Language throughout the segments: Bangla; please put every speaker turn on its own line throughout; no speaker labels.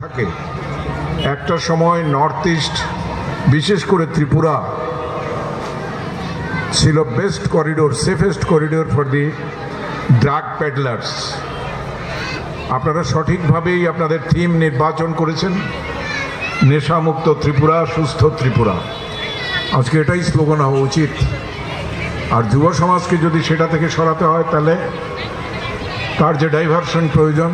থাকে। একটা সময় নর্থ ইস্ট বিশেষ করে ত্রিপুরা, ছিল best corridor safest corridor for the drug peddlers আপনারা সঠিকভাবেই আপনাদের থিম নির্বাচন করেছেন। নেশামুক্ত ত্রিপুরা, সুস্থ ত্রিপুরা। আজকে এটাই স্লোগান হওয়া উচিত। আর যুব সমাজকে যদি সেটা থেকে সরাতে হয়, তাহলে তার যে ডাইভারশন প্রয়োজন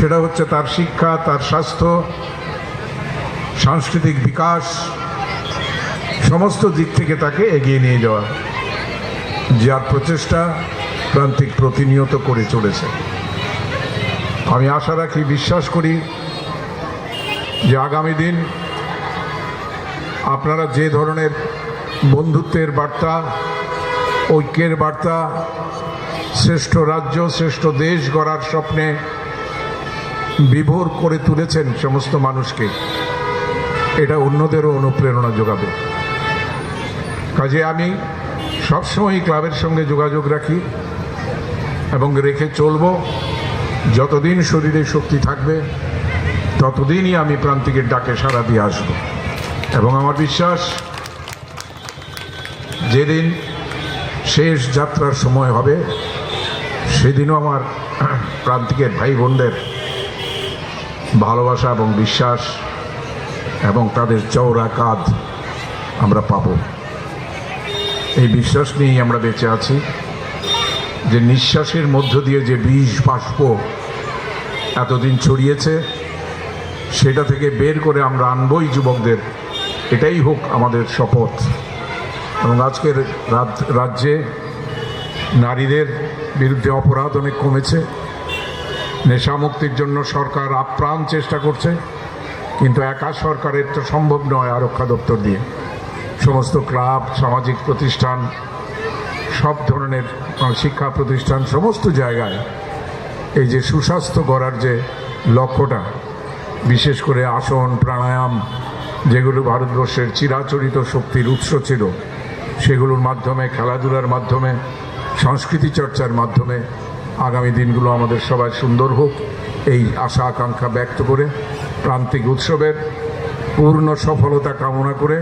সেটা হচ্ছে তার শিক্ষা, তার স্বাস্থ্য, সাংস্কৃতিক বিকাশ, সমস্ত দিক থেকে তাকে এগিয়ে নিয়ে যাওয়া, যার প্রচেষ্টা প্রান্তিক প্রতিনিয়ত করে চলেছে। আমি আশা রাখি, বিশ্বাস করি যে আগামী দিন আপনারা যে ধরনের বন্ধুত্বের বার্তা, ঐক্যের বার্তা, শ্রেষ্ঠ রাজ্য, শ্রেষ্ঠ দেশ গড়ার স্বপ্নে বিভোর করে তুলেছেন সমস্ত মানুষকে। এটা অন্যদেরও অনুপ্রেরণা যোগাবে। কাজে আমি সবসময় ক্লাবের সঙ্গে যোগাযোগ রাখি এবং রেখে চলব। যতদিন শরীরে শক্তি থাকবে, ততদিনই আমি প্রান্তিকের ডাকে সাড়া দিয়ে আসব। এবং আমার বিশ্বাস, যেদিন শেষ যাত্রার সময় হবে, সেদিনও আমার প্রান্তিকের ভাই বোনদের ভালোবাসা এবং বিশ্বাস এবং তাদের চওড়া কাঁধ আমরা পাব। এই বিশ্বাস নিয়েই আমরা বেঁচে আছি। যে নিঃশ্বাসের মধ্য দিয়ে যে বিষ বাষ্প এতদিন ছড়িয়েছে, সেটা থেকে বের করে আমরা আনবই যুবকদের। এটাই হোক আমাদের শপথ। এবং আজকের রাজ্যে নারীদের বিরুদ্ধে অপরাধ অনেক কমেছে। নেশামুক্তির জন্য সরকার আপ্রাণ চেষ্টা করছে, কিন্তু একা সরকারের তো সম্ভব নয় আরক্ষা দপ্তর দিয়ে। সমস্ত ক্লাব, সামাজিক প্রতিষ্ঠান, সব ধরনের শিক্ষা প্রতিষ্ঠান, সমস্ত জায়গায় এই যে সুস্বাস্থ্য গড়ার যে লক্ষ্যটা, বিশেষ করে আসন, প্রাণায়াম, যেগুলো ভারতবর্ষের চিরাচরিত শক্তির উৎস ছিল, সেগুলোর মাধ্যমে, খেলাধুলার মাধ্যমে, সংস্কৃতি চর্চার মাধ্যমে আগামী দিনগুলো আমাদের সবাই সুন্দর হোক। এই আশা, আকাঙ্ক্ষা ব্যক্ত করে প্রান্তিক উৎসবের পূর্ণ সফলতা কামনা করে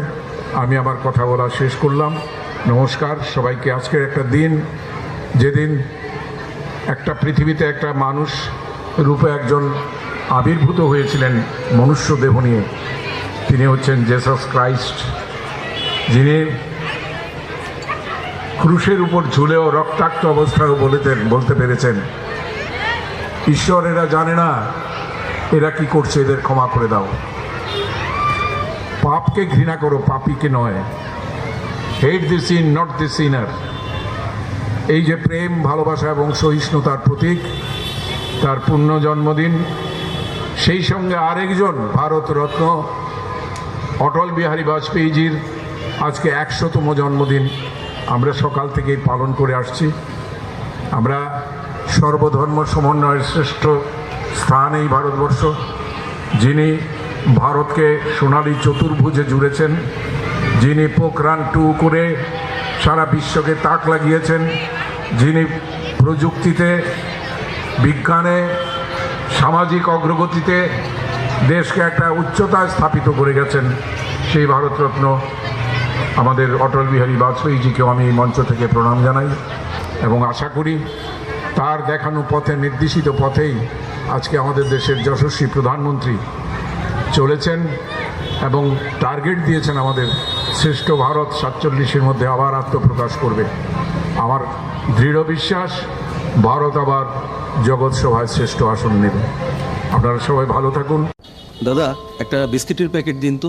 আমি আমার কথা বলা শেষ করলাম। নমস্কার, সবাইকে আজকের একটা দিন, যেদিন একটা পৃথিবীতে একটা মানুষ রূপে একজন আবির্ভূত হয়েছিলেন মনুষ্য দেহ নিয়ে। তিনি হচ্ছেন জেসাস ক্রাইস্ট যিনি ক্রুশের উপর ঝুলেও রক্তাক্ত অবস্থায়ও বলেতেন বলতে পেরেছেন। ঈশ্বর এরা জানে না, এরা কি করছে, এদের ক্ষমা করে দাও। পাপকে ঘৃণা করো, পাপিকে নয়। হেট দি সিন নট দি সিনার এই যে প্রেম, ভালোবাসা এবং সহিষ্ণুতার প্রতীক, তার পূর্ণ জন্মদিন। সেই সঙ্গে আরেকজন ভারত রত্ন অটল বিহারী বাজপেয়ীজির আজকে একশোতম জন্মদিন। সকাল থেকেই পালন করে আসছি। আমরা সর্বধর্ম সমন্বয়ের শ্রেষ্ঠ স্থান এই ভারতবর্ষ, যিনি ভারতকে সোনালী চতুর্ভুজে জুড়েছেন, যিনি পোখরান টু করে সারা বিশ্বকে তাক লাগিয়েছেন, যিনি প্রযুক্তিতে, বিজ্ঞানে, সামাজিক অগ্রগতিতে দেশকে একটা উচ্চতায় স্থাপিত করে গেছেন সেই ভারতরত্ন আমাদের অটল বিহারী বাজপেয়ীজিকেও আমি মঞ্চ থেকে প্রণাম জানাই এবং আশা করি তার দেখানো পথে, নির্দেশিত পথেই আজকে আমাদের দেশের যশস্বী প্রধানমন্ত্রী চলেছেন এবং টার্গেট দিয়েছেন আমাদের শ্রেষ্ঠ ভারত সাতচল্লিশের মধ্যে আবার আত্মপ্রকাশ করবে। আমার দৃঢ় বিশ্বাস, ভারত আবার জগৎ সভায় শ্রেষ্ঠ আসন নেবে। আপনারা সবাই ভালো থাকুন।
দাদা, একটা বিস্কিটের প্যাকেট দিন তো।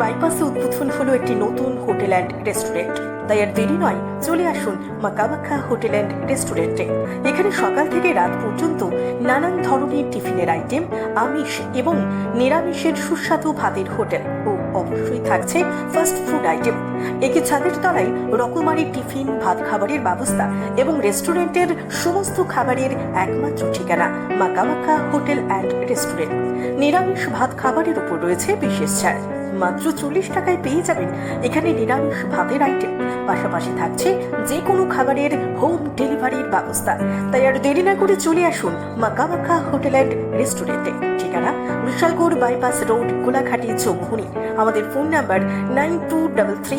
বাইপাসে উদ্বোধন হলো একটি নতুন হোটেল অ্যান্ড রেস্টুরেন্ট। তাই আর দেরি নয়, চলে আসুন মা কামাখ্যা হোটেল অ্যান্ড রেস্টুরেন্টে। এখানে সকাল থেকে রাত পর্যন্ত নানান ধরনের টিফিনের আইটেম, আমিষ এবং নিরামিষের সুস্বাদু ভাতের হোটেল ও অবশ্যই থাকছে ফাস্ট ফুড আইটেম। একে ছাদের তলায় রকমারি টিফিন ভাত খাবারের ব্যবস্থা এবং রেস্টুরেন্টের সমস্ত খাবারের একমাত্র ঠিকানা মা কামাখ্যা হোটেল অ্যান্ড রেস্টুরেন্ট। নিরামিষ ভাত খাবারের উপর রয়েছে বিশেষ ছাড়। মাত্র চল্লিশ টাকায় পেয়ে যাবেন এখানে নিরামিষ ভাতের আইটেম পাশাপাশি থাকছে যে কোনো খাবারের হোম ডেলিভারির ব্যবস্থা। তাই আর দেরি না করে চলে আসুন মা কামাখ্যা হোটেল অ্যান্ড রেস্টুরেন্টে। ঠিকানা বিশালগড় বাইপাস রোড, গোলাঘাটি, চৌমুহনি। আমাদের phone number nine two double three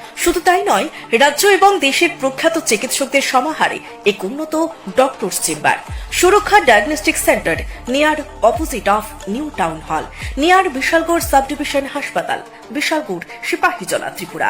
শুধু তাই নয়, রাজ্য এবং দেশের প্রখ্যাত চিকিৎসকদের সমাহারে এক উন্নত doctors chamber Suraksha diagnostic centre near opposite of new town hall near Bishalgarh sub division হাসপাতাল বিশালগড় সিপাহীজলা ত্রিপুরা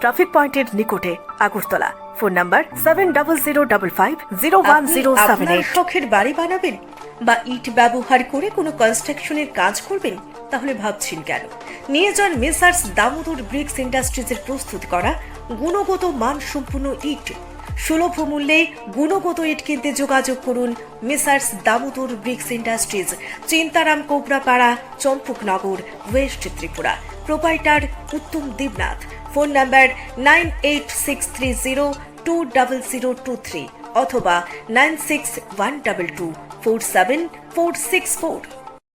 ট্রাফিক পয়েন্টের নিকটে, Agartala. Phone number seven double zero double five zero one zero seven eight শখের বাড়ি বানাবেন বা ইট ব্যবহার করে কোনো কনস্ট্রাকশনের কাজ করবেন, তাহলে ভাবছেন কেন? নিয়ে যান মেসার্স দামোদর ব্রিক্স ইন্ডাস্ট্রিজের প্রস্তুত করা গুণগত মানসম্পন্ন ইট। সুলভ মূল্যে গুণগত ইট কিনতে যোগাযোগ করুন Messrs Damodar bricks industries Chintaram Kobrapara, Champaknagar west Tripura. Proprietor Uttam Debnath. Phone number nine eight six three zero two double zero two three অথবা nine six one double two four seven four six four.